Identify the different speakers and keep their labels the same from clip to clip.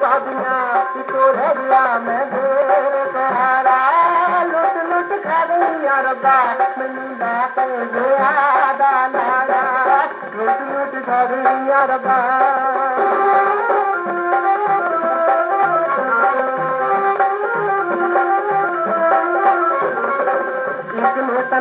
Speaker 1: बदिया तिया में भेरो तारा लुट लुट खरणी अरबा दाला लुट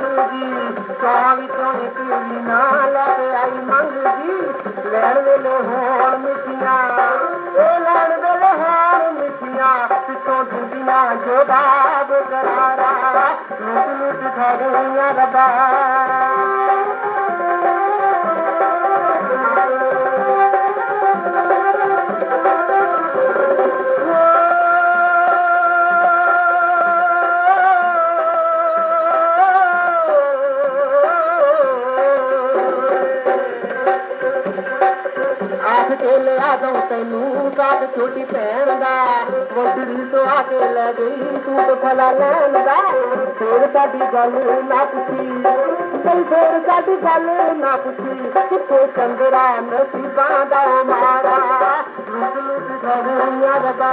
Speaker 1: mangi savi tone tiri na lave ai mangi lad vele hor mithiya o lad vele hor mithiya to dundiya jo bab karara lut lut khariya rabaa ਲੁੱਟ ਕੇ ਲਿਆ ਦਉ ਤੈਨੂੰ ਸਾਥ ਛੋਟੀ ਭੈਣ ਦਾ ਵੋਟੜੀ ਤੋਂ ਆ ਕੇ ਲੈ ਗਈ, ਤੂੰ ਤੇ ਫਲਾ ਲੈਣ ਦਾ। ਫੇਰ ਸਾਡੀ ਗੱਲ ਨਾ ਪੁੱਛੀ ਬਈ ਫੇਰ ਸਾਡੀ ਗੱਲ ਨਾ ਪੁੱਛੀ, ਕਿੱਥੇ ਚੰਦਰਾ ਨਸੀਬਾਂ ਦਾ ਮਾਰਾ। ਲੁੱਟ ਲੁੱਟ ਖੜੀਆਂ ਰਬਾ।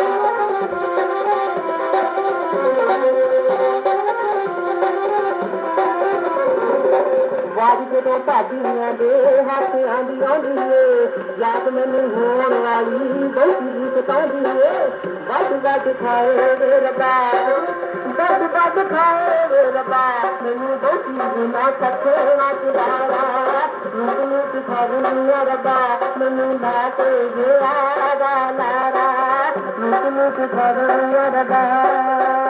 Speaker 1: ਤੇ ਤੇ ਕਰੀਏ ਗੁਜ਼ਾਰਾ ਲੁੱਟ ਭਾਬੀਆਂ ਦੇ ਹੱਥ ਆਂਦੀ ਆਉਂਦੀ ਏ। ਯਾਦ ਮੈਨੂੰ ਹੋਣ ਵਾਲੀ ਬਹੁਤੀ ਜੀ ਸਤਾਉਂਦੀ ਏ। ਵੱਡ ਵੱਡ ਖਾਏ ਵੇ ਰੱਬਾ। ਵੱਡ ਵੱਡ ਖਾਏ ਵੇ ਰੱਬਾ। ਮੈਨੂੰ ਬਹੁਤੀ ਜੀ ਸੱਚੇ ਨਾ ਚੁਰਾਰਾ ਰੂਪ ਰੂਪ ਖਾਉਂਦੀ ਰੱਬਾ। ਮੈਨੂੰ ਨਾ ਤੇ ਗਿਆ ਦਾ ਲਾਰਾ ਰੂਪ ਰੂਪ ਖਾਉਂਦੀ ਰੱਬਾ।